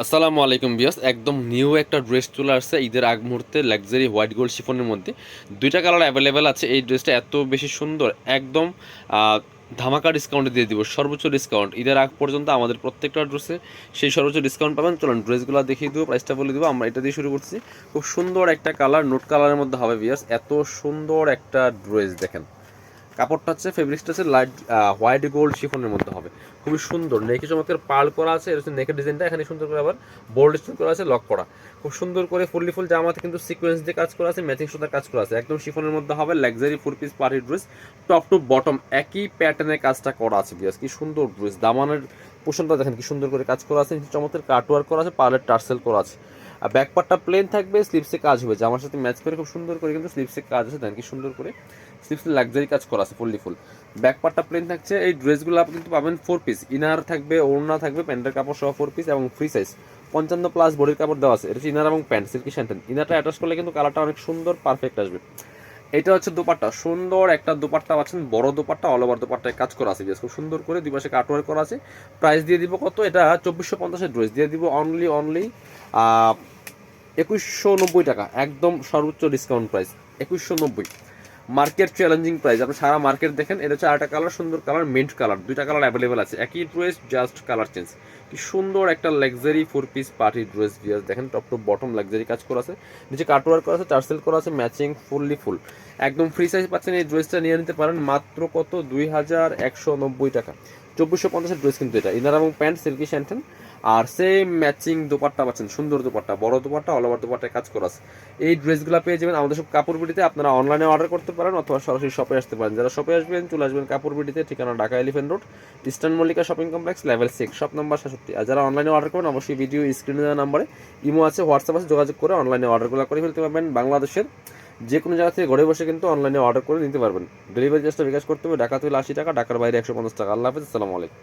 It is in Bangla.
আসসালামু আলাইকুম বিয়াস একদম নিউ একটা ড্রেস চলে আসছে ঈদের আগ মুহূর্তে লাক্সারি হোয়াইট গোল্ড শিফনের মধ্যে। দুইটা কালার অ্যাভেলেবেল আছে, এই ড্রেসটা এত বেশি সুন্দর, একদম ধামাকা ডিসকাউন্টে দিয়ে দিব, সর্বোচ্চ ডিসকাউন্ট ঈদের আগ পর্যন্ত আমাদের প্রত্যেকটা ড্রেসে সেই সর্বোচ্চ ডিসকাউন্ট পাবেন। চলুন, ড্রেসগুলো দেখিয়ে দেবো প্রাইসটা বলে দেবো, আমরা এটা দিয়ে শুরু করছি। খুব সুন্দর একটা কালার নোট কালারের মধ্যে হবে বিয়াস এত সুন্দর একটা ড্রেস দেখেন। কাপড়টা হচ্ছে ফেব্রিক্সটা হচ্ছে লাইট হোয়াইট গোল্ড শিফনের মধ্যে হবে। খুবই সুন্দর। নেকে চমৎকার পাল করা আছে এটা হচ্ছে নেকের ডিজাইনটা এখানে সুন্দর করে আবার বোল্ড স্টোন করা আছে লক করা। খুব সুন্দর করে ফুললি ফুল জামাতে কিন্তু সিকোয়েন্স দিয়ে কাজ করা আছে ম্যাচিং সুতার কাজ করা আছে। একদম শিফনের মধ্যে হবে luxury four piece party dress top to bottom একই প্যাটার্নের কাজটা করা আছে বিয়াস কি সুন্দর ড্রেস দামানের পোষণটা দেখেন কি সুন্দর করে কাজ করা আছে চমৎকার কাটওয়ার্ক করা আছে পার্লের টার্সেল করা আছে। আর ব্যাক পার্টটা প্লেন থাকবে স্লিপসে কাজ হবে। জামার সাথে ম্যাচ করে খুব সুন্দর করে কিন্তু স্লিপসে কাজ আছে, দেন কি সুন্দর করে স্লিপসে লাক্সারি কাজ করা আছে ফুললি ফুল ব্যাক পার্টটা প্লেন থাকছে, এই ড্রেসগুলো আপনি কিন্তু পাবেন ফোর পিস ইনার থাকবে, ওড়না থাকবে, প্যান্টের কাপড় সহ ফোর পিস এবং ফ্রি সাইজ পঞ্চান্ন প্লাস বডির কাপড় দেওয়া আছে, এটা হচ্ছে ইনার এবং প্যান্ট সিল্কি স্যান্টেন ইনারটা অ্যাটাচ করলে কিন্তু কালারটা অনেক সুন্দর পারফেক্ট আসবে। এটা হচ্ছে দোপাট্টা। সুন্দর একটা দোপাট্টা পাচ্ছেন, বড় দোপাট্টা অল ওভার দোপাট্টায় কাজ করা আছে। খুব সুন্দর করে দুই পাশে কাটওয়ার করা আছে। প্রাইস দিয়ে দিব কত? এটা চব্বিশশো পঞ্চাশের ড্রেস দিয়ে দিব অনলি অনলি একুশশো নব্বই টাকা। একদম সর্বোচ্চ ডিসকাউন্ট প্রাইস একুশশো নব্বই। মার্কেট চ্যালেঞ্জিং প্রাইস আপনি সারা মার্কেট দেখেন, এটা হচ্ছে আরেকটা কালার সুন্দর কালার মিন্ট কালার দুইটা কালার অ্যাভেলেবেল আছে। একই ড্রেস জাস্ট কালার চেঞ্জ কি সুন্দর একটা luxury four piece party dress বিয়াস দেখেন টপ টু বটম লাক্সারি কাজ করা আছে। নিচে কাটওয়ার করা আছে টার্সেল করা আছে ম্যাচিং ফুললি ফুল একদম ফ্রি সাইজ পাচ্ছেন এই ড্রেসটা নিয়ে নিতে পারেন মাত্র কত? দুই হাজার একশো নব্বই টাকা। চব্বিশশো পঞ্চাশের ড্রেস কিন্তু এটা। ইনার এবং প্যান্ট সিল্কি স্যান্টেন আর সেম ম্যাচিং দোপাট্টা পাচ্ছেন, সুন্দর দোপাট্টা, বড় দোপাট্টা অল ওভার দোপাট্টায় কাজ করা আছে। এই ড্রেসগুলো পেয়ে যাবেন আমাদের সব কাপড় বিডিতে, আপনারা অনলাইনে অর্ডার করতে পারেন অথবা সরাসরি শপে আসতে পারেন। যারা শপে আসবেন, চলে আসবেন কাপড় বিডিতে, ঠিকানা Dhaka Elephant Road Eastern Mallika Shopping Complex level six shop number সাতষট্টি আর যারা অনলাইনে অর্ডার করবেন, অবশ্যই ভিডিও স্ক্রিনে দেওয়া নাম্বারে ইমো আছে হোয়াটসঅ্যাপ আছে, যোগাযোগ করে অনলাইনে অর্ডারগুলো করে ফেলতে পারবেন। বাংলাদেশের যে কোনো জায়গা থেকে ঘরে বসে কিন্তু অনলাইনে অর্ডার করে নিতে পারবেন। ডেলিভারি চার্জটা বিকাশ করতে হবে, ঢাকা থেকে আশি টাকা, ঢাকার বাইরে একশো পঞ্চাশ টাকা। আল্লাহ হাফিজ, আসসালামু আলাইকুম।